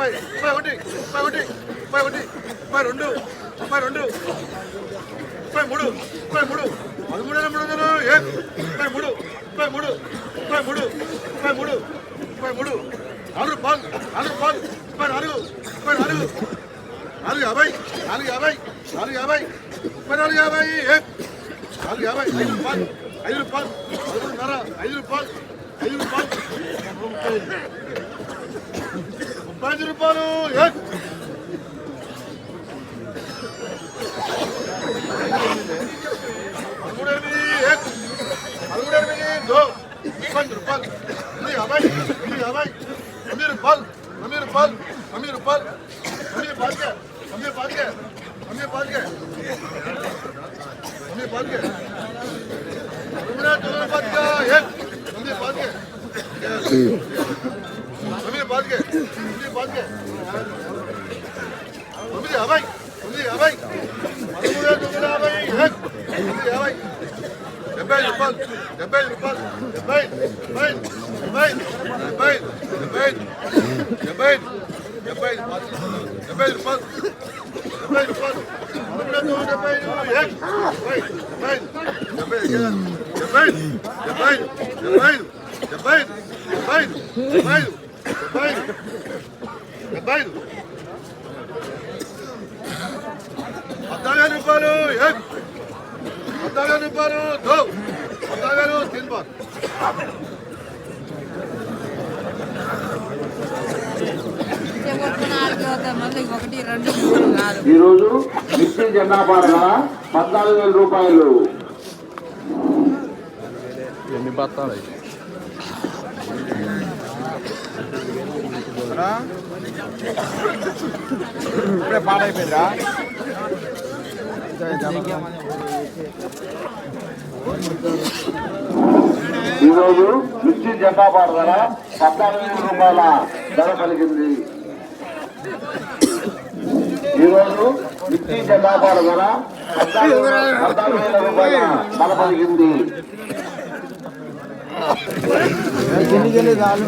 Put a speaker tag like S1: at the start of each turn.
S1: ఒకటి ముప్పై ఒకటి ముప్పై ఒకటి ముప్పై రెండు ముప్పై రెండు ముప్పై మూడు ముప్పై మూడు పదమూడు వేల మూడు వందలు ఏ ముప్పై మూడు ముప్పై మూడు ముప్పై మూడు ముప్పై మూడు ముప్పై మూడు నాలుగు రూపాయలు నాలుగు రూపాయలు ముప్పై నాలుగు ముప్పై నాలుగు నాలుగు యాభై నాలుగు యాభై నాలుగు యాభై ముప్పై నాలుగు యాభై ఏ నాలుగు యాభై ఐదు రూపాయలు ఐదు రూపాయలు పదమూడున్నర ఐదు రూపాయలు ఐదు రూపాయలు ముప్పై ఐదు రూపాయలు ఏ పదమూడు ఎనిమిది ఏ పదమూడు ఎనిమిది దో ముప్పై ఐదు రూపాయలు ఎనిమిది యాభై ఎనిమిది యాభై ఎనిమిది రూపాయలు ఎనిమిది రూపాయలు ఎనిమిది రూపాయలు ఎనిమిది పాతికే ఎనిమిది పాతికే ఎనిమిది పాతికే ఎనిమిది పాతికే ఎనిమిది తొమ్మిది పాతికే ఏ ఎనిమిది పాతికే తొమ్మిది యాభై తొమ్మిది యాభై పదమూడు వేల తొమ్మిది యాభై ఏ తొమ్మిది యాభై డెబ్బై ఐదు రూపాయలు డెబ్బై ఐదు రూపాయలు డెబ్బై డెబ్బై డెబ్బై డెబ్బై డెబ్బై డెబ్బై డెబ్బై ఐదు డెబ్బై ఐదు రూపాయలు డెబ్బై ఐదు రూపాయలు పదమూడు వందల డెబ్బై ఐదు ఏ డెబ్బై డెబ్బై డెబ్బై డెబ్బై డెబ్బై డెబ్బై డెబ్బై డెబ్బై పద్దాగారు ఇవ్వాలి పద్దాగారు ఇవ్వాలి దో
S2: పద్దాగారు తిన్పారు
S3: ఈరోజు మిక్సీ జెండా పాలన పద్నాలుగు వేల రూపాయలు.
S4: ఎన్ని బత్తాలు ఇప్పుడే పాడైపోయిందిరా.
S3: ఈరోజు మిర్చి జెండా పాడగల పద్నాలుగు రూపాయల ధర కలిగింది. ఈరోజు మిర్చి జెండా పాడగల పద్నాలుగు పద్నాలుగు వేల రూపాయల ధర కలిగింది.
S4: ఎన్ని జల్లి చాలు